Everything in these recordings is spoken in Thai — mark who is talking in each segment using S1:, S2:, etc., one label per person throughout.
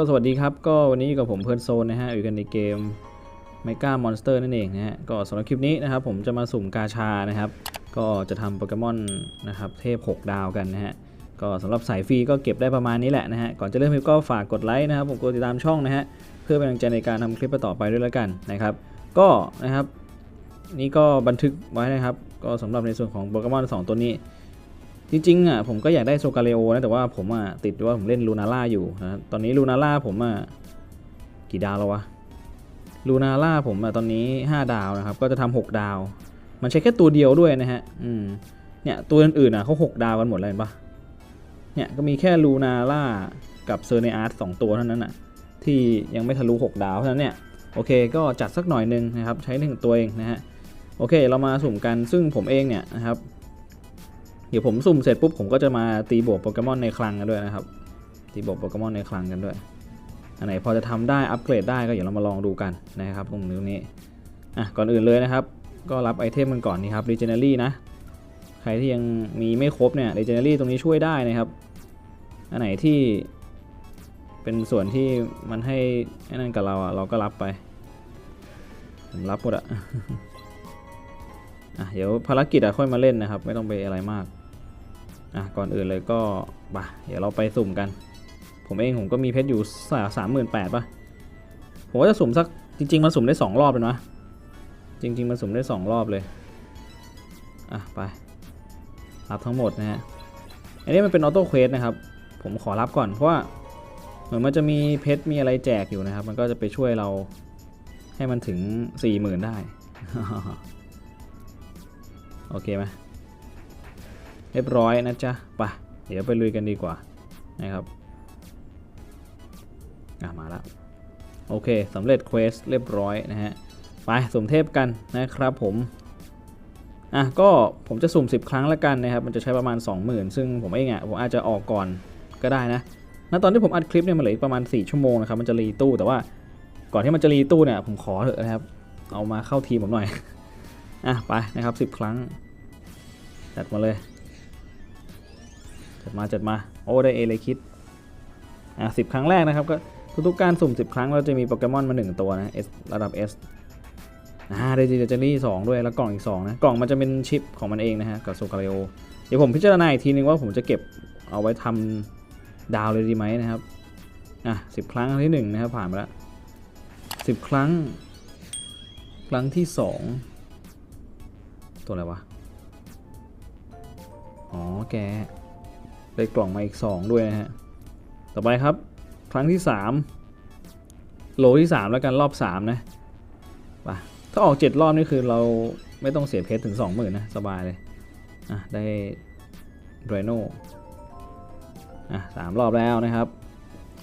S1: ก็สวัสดีครับ ก็วันนี้กับผมเพิร์นโซนนะฮะอยู่กันในเกม m e g a Monster นั่นเองนะฮะก็สำหรับคลิปนี้นะครับผมจะมาสุ่มกาชานะครับ ก็จะทำโปเกมอนนะครับเทพ 6 ดาวกันนะฮะก็สำหรับสายฟรีก็เก็บได้ประมาณนี้แหละนะฮะก่อนจะเริ่มคลิปก็ฝากกดไลค์นะครับผมกดติดตามช่องนะฮะเพื่อเป็นกำลังใจในการทำคลิปต่อไปด้วยแล้วกันนะครับ ก็นะครับ นี่ก็บันทึกไว้นะครับ ก็สำหรับในส่วนของโปเกมอน2ตัวนี้ จริงๆอะผมก็อยากได้โซกาเลโอนะแต่ว่าผมอะติดว่าผมเล่นลูนาร่าอยู่นะตอนนี้ลูนาร่าผมอะกี่ดาวแล้ววะลูนาร่าผมอะตอนนี้ 5 ดาวนะครับ ก็จะทำ6ดาว มันใช้แค่ตัวเดียวด้วยนะฮะอืมเนี่ยตัวอื่นๆอะเขา6 ดาวกันหมดเลยเห็นปะเนี่ยก็มีแค่ลูนาร่ากับเซอร์เนอาร์ตสองตัวเท่านั้นอะที่ยังไม่ทะลุ 6 ดาวเพรานั้นเนี่ยโอเคก็จัดสักหน่อยหนึงนะครับใช้หนึ่งตัวเองนะฮะโอเค เรามาสุ่มกันซึ่งผมเองเนี่ยนะครับ เดี๋ยวผมสุ่มเสร็จปุ๊บผมก็จะมาตีบวกโปเกมอนในคลังกันด้วยนะครับ ตีบวกโปเกมอนในคลังกันด้วย อันไหนพอจะทำได้อัปเกรดได้ก็เดี๋ยวเรามาลองดูกันนะครับตรงนี้ อะก่อนอื่นเลยนะครับ ก็รับไอเทมมันก่อนนี่ครับ Legendary นะ ใครที่ยังมีไม่ครบเนี่ย Legendary ตรงนี้ช่วยได้นะครับ อันไหนที่เป็นส่วนที่มันให้ไอ้นั่นกับเราอะเราก็รับไปผมรับหมดอะอะเดี๋ยวภารกิจอะค่อยมาเล่นนะครับ ไม่ต้องไปอะไรมาก อะก่อนอื่นเลยก็บ่ะเดี๋ยวเราไปสุ่มกัน ผมเองผมก็มีเพชรอยู่สามหมื่นแปดป่ะผมก็จะสุ่มสักจริง ๆมันสุ่มได้สองรอบเลยนะจริง ๆมันสุ่มได้สองรอบเลยอะไปรับทั้งหมดนะฮะอันนี้มันเป็นออโต้เควสนะครับ ผมขอรับก่อนเพราะว่าเหมือนมันจะมีเพชรมีอะไรแจกอยู่นะครับ มันก็จะไปช่วยเราให้มันถึงสี่หมื่นได้ โอเคไหม รียบร้อยนะจ๊ะไปเดี๋ยวไปลุยกันดีกว่านะครับอะมาแล้วโอเคสำเร็จเควสเรียบร้อยนะฮะไปสุ่มเทพกันนะครับผมอะก็ผมจะสุ่ม 10 ครั้งล้วกันนะครับมันจะใช้ประมาณ 20,000 ซึ่งผมเองอะผมอาจจะออกก่อนก็ได้นะณตอนที่ผมอัดคลิปเนี่ยมันเหลืออีกประมาณ 4 ชั่วโมงนะครับมันจะรีตู้แต่ว่าก่อนที่มันจะรีตู้เนี่ยผมขอเถอะนะครับ เอามาเข้าทีมผมหน่อย อะไปนะครับ 10 ครั้งจัดมาเลย จัดมาจัดมา โอ้ได้เอเลยคิด อะสิครั้งแรกนะครับก็ทุกๆการสุ่ม 10 ครั้งเราจะมีโปเกมอนมา 1 ตัวนะ S ระดับ S อ่าได้จีเจนี่สองด้วยแล้วกล่องอีก 2 นะ กล่องมันจะเป็นชิปของมันเองนะฮะกับโซคาริโอเดี๋ยวผมพิจารณาอีกทีนึงว่าผมจะเก็บเอาไว้ทำดาวเลยดีไหมนะครับ อะสิครั้งที่ 1 นะครับผ่านไปแล้วสิครั้ง ครั้งที่ 2 ตัวอะไรวะ อ๋อแก ได้กล่องมาอีก 2 ด้วยนะฮะ ต่อไปครับ ครั้งที่ 3 โลที่ 3 แล้วกันรอบ 3 นะไปถ้าออก 7 รอบนี่คือเราไม่ต้องเสียเพชรถึง 20,000นะ สบายเลย อะ ได้ไรโนอะสามรอบแล้วนะครับ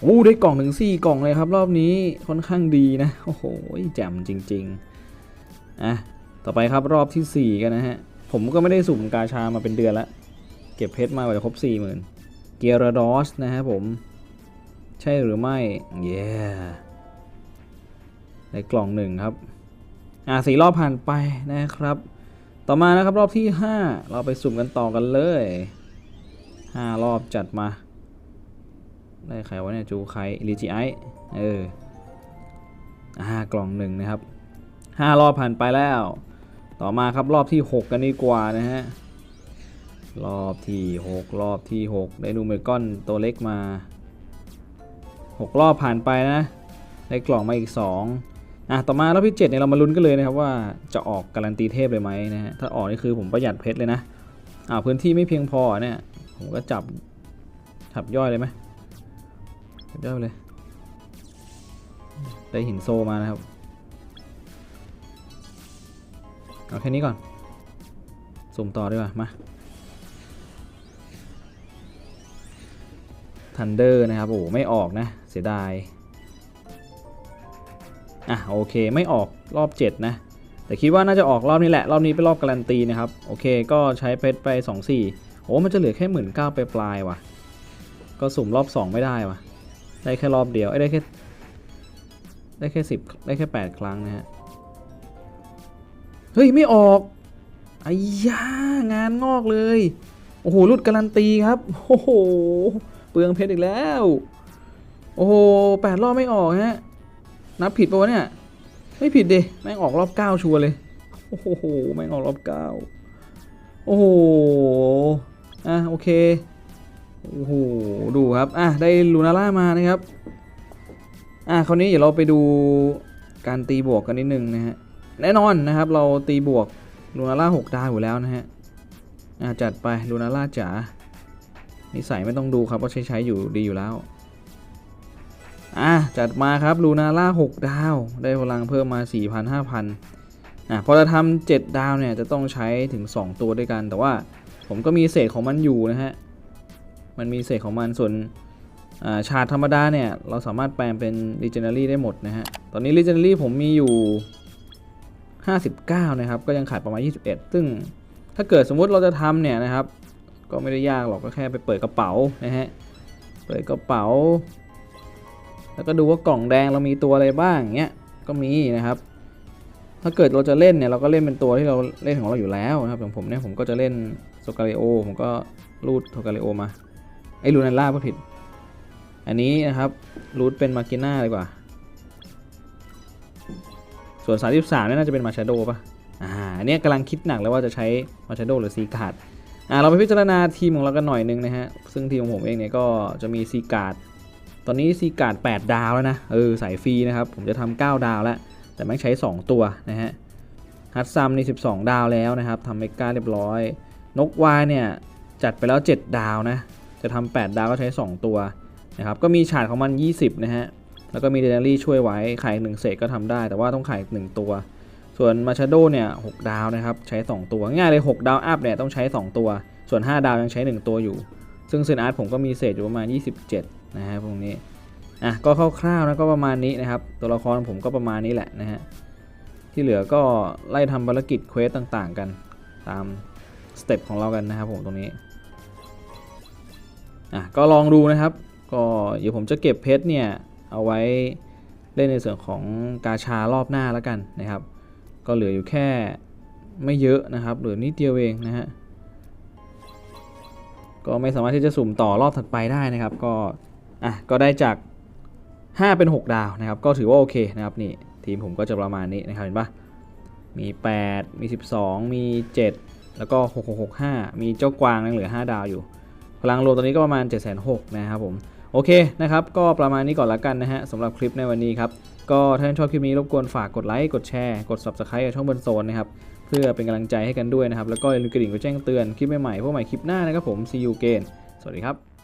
S1: โอ้ได้กล่องถึง4กล่องเลยครับ รอบนี้ค่อนข้างดีนะ โอ้โหแจ่มจริงๆอะต่อไปครับรอบที่ 4 กันนะฮะ ผมก็ไม่ได้สุ่มกาชามาเป็นเดือนแล้ว เก็บเพชรมากกว่าจะครบ40,000เกียร์ดอสนะครับผม ใช่หรือไม่เย้ในกล่องหนึ่งครับ อะสี่รอบผ่านไปนะครับ ต่อมานะครับรอบที่ 5 เราไปสุ่มกันต่อกันเลย 5 รอบจัดมา ได้ใครวะเนี่ยจูใครลิจิไอเอออ่ากล่องหนึ่งนะครับ 5 รอบผ่านไปแล้ว ต่อมาครับรอบที่ 6 กันดีกว่านะฮะ รอบที่ 6 รอบที่ 6 ได้นูเมกอนตัวเล็กมา 6 รอบผ่านไปนะ ได้กล่องมาอีก 2อะต่อมารอบที่ 7เนี่ยเรามาลุ้นกันเลยนะครับว่าจะออกการันตีเทพเลยไหมนะฮะถ้าออกนี่คือผมประหยัดเพชรเลยนะอ่าพื้นที่ไม่เพียงพอเนี่ยผมก็จับจับย่อยเลยไหมจับย่อยเลย ได้หินโซมานะครับเอาแค่นี้ก่อน สุ่มต่อดีกว่ามา ทันเดอร์นะครับ โอ้โหไม่ออกนะ เสียดาย อะโอเคไม่ออกรอบ 7 นะ แต่คิดว่าน่าจะออกรอบนี้แหละ รอบนี้เป็นรอบการันตีนะครับ โอเคก็ใช้เพชรไป 2 4 โอ้มันจะเหลือแค่หมื่นเก้าไปปลายว่ะ ก็สุ่มรอบ 2 ไม่ได้ว่ะ ได้แค่รอบเดียวเอ้ได้แค่ได้แค่ 10 ได้แค่ 8 ครั้งนะฮะ เฮ้ย ไม่ออกไอ้ย่างานงอกเลย โอ้โห รุดการันตีครับ โอ้โห เปลืองเพชรอีกแล้ว โอ้โหแปดรอบไม่ออกฮะ นับผิดปะวะเนี่ย ไม่ผิดดิ แม่งออกรอบเก้าชัวร์เลย โอ้โห แม่งออกรอบเก้าโอ้โห อะโอเค โอ้โห ดูครับ อะได้ลูนาร่ามานะครับ อะคราวนี้เดี๋ยวเราไปดูการตีบวกกันนิดนึงนะฮะ แน่นอนนะครับ เราตีบวกลูนาร่าหกดาวอยู่แล้วนะฮะ อะจัดไปลูนาร่าจ๋า นิสัยไม่ต้องดูครับว่าใช้ใช้อยู่ดีอยู่แล้ว อะ จัดมาครับลูนาร่า6ดาว ได้พลังเพิ่มมา 4,000 5,000อะพอจะทำ7ดาวเนี่ยจะต้องใช้ถึง 2 ตัวด้วยกัน แต่ว่าผมก็มีเศษของมันอยู่นะฮะ มันมีเศษของมันส่วนอาชาร์จธรรมดาเนี่ย เราสามารถแปลงเป็น Legendary ได้หมดนะฮะ ตอนนี้ Legendary ผมมีอยู่ 59 นะครับ ก็ยังขาดประมาณ 21 ซึ่งถ้าเกิดสมมุติเราจะทำเนี่ยนะครับ ก็ไม่ได้ยากหรอกก็แค่ไปเปิดกระเป๋านะฮะเปิดกระเป๋า แล้วก็ดูว่ากล่องแดงเรามีตัวอะไรบ้างเงี้ยก็มีนะครับ ถ้าเกิดเราจะเล่นเนี่ยเราก็เล่นเป็นตัวที่เราเล่นของเราอยู่แล้วนะครับอย่างผมเนี่ยผมก็จะเล่นโซกาเลโอผมก็รูดโซกาเลโอมาไอ้ลูนันล่าก็ผิด อันนี้นะครับรูดเป็นมากิน่าดีกว่า ส่วน 33เนี่ยน่าจะเป็นมาชาโดป่ะอ่าอันนี้ยกำลังคิดหนักเลยว่าจะใช้มาชาโดหรือซีการ์ด อ่าเราไปพิจารณาทีมของเรากันหน่อยนึงนะฮะ ซึ่งทีมของผมเองเนี่ยก็จะมีซีการ์ดตอนนี้ซีการ์ด8ดาวแล้วนะเออสายฟรีนะครับ ผมจะทำ9ดาวแล้ว แต่แม่งใช้ 2 ตัวนะฮะฮัตซัมนี่12 ดาวแล้วนะครับทำเมกาเรียบร้อย นกวายเนี่ยจัดไปแล้ว 7 ดาวนะ จะทำ8ดาวก็ใช้ 2 ตัวนะครับก็มีฉาดของมัน 20 นะฮะ แล้วก็มีเดนรี่ช่วยไว้ไข่หนึ่งเศษก็ทำได้ แต่ว่าต้องไข่หนึ่งตัว ส่วนมาชาโดเนี่ย6ดาวนะครับใช้ 2 ตัว ง่ายเลย 6 ดาวอัพเนี่ยต้องใช้ 2 ตัว ส่วน 5 ดาวยังใช้ 1 ตัวอยู่ ซึ่งเซนอาร์ตผมก็มีเศษอยู่ประมาณ 27 นะฮะพวกนี้ อะก็คร่าวๆนะก็ประมาณนี้นะครับ ตัวละครผมก็ประมาณนี้แหละนะฮะ ที่เหลือก็ไล่ทำภารกิจเควสต่างๆ กันตามสเต็ปของเรากันนะครับผมตรงนี้ อะก็ลองดูนะครับ ก็เดี๋ยวผมจะเก็บเพชรเนี่ยเอาไว้เล่นในส่วนของกาชารอบหน้าแล้วกันนะครับ ก็เหลืออยู่แค่ไม่เยอะนะครับเหลือนิดเดียวเองนะฮะก็ไม่สามารถที่จะสุ่มต่อรอบถัดไปได้นะครับ ก็อะก็ได้จาก 5 เป็น 6 ดาวนะครับ ก็ถือว่าโอเคนะครับนี่ทีมผมก็จะประมาณนี้นะครับเห็นปะมี 8 มี 12 มี 7 แล้วก็ 6665 มีเจ้ากวางยังเหลือ 5 ดาวอยู่ พลังรวมตอนนี้ก็ประมาณ 7 6 0 0 0นะครับผม โอเคนะครับ ก็ประมาณนี้ก่อนละกันนะฮะสำหรับคลิปในวันนี้ครับ ก็ถ้าท่านชอบคลิปนี้รบกวนฝากกดไลค์กดแชร์กด subscribe กับช่องบนโซนนะครับเพื่อเป็นกำลังใจให้กันด้วยนะครับ แล้วก็อย่าลืมกระดิ่งกดแจ้งเตือนคลิปใหม่ๆพวกใหม่คลิปหน้านะครับผม see you again สวัสดีครับ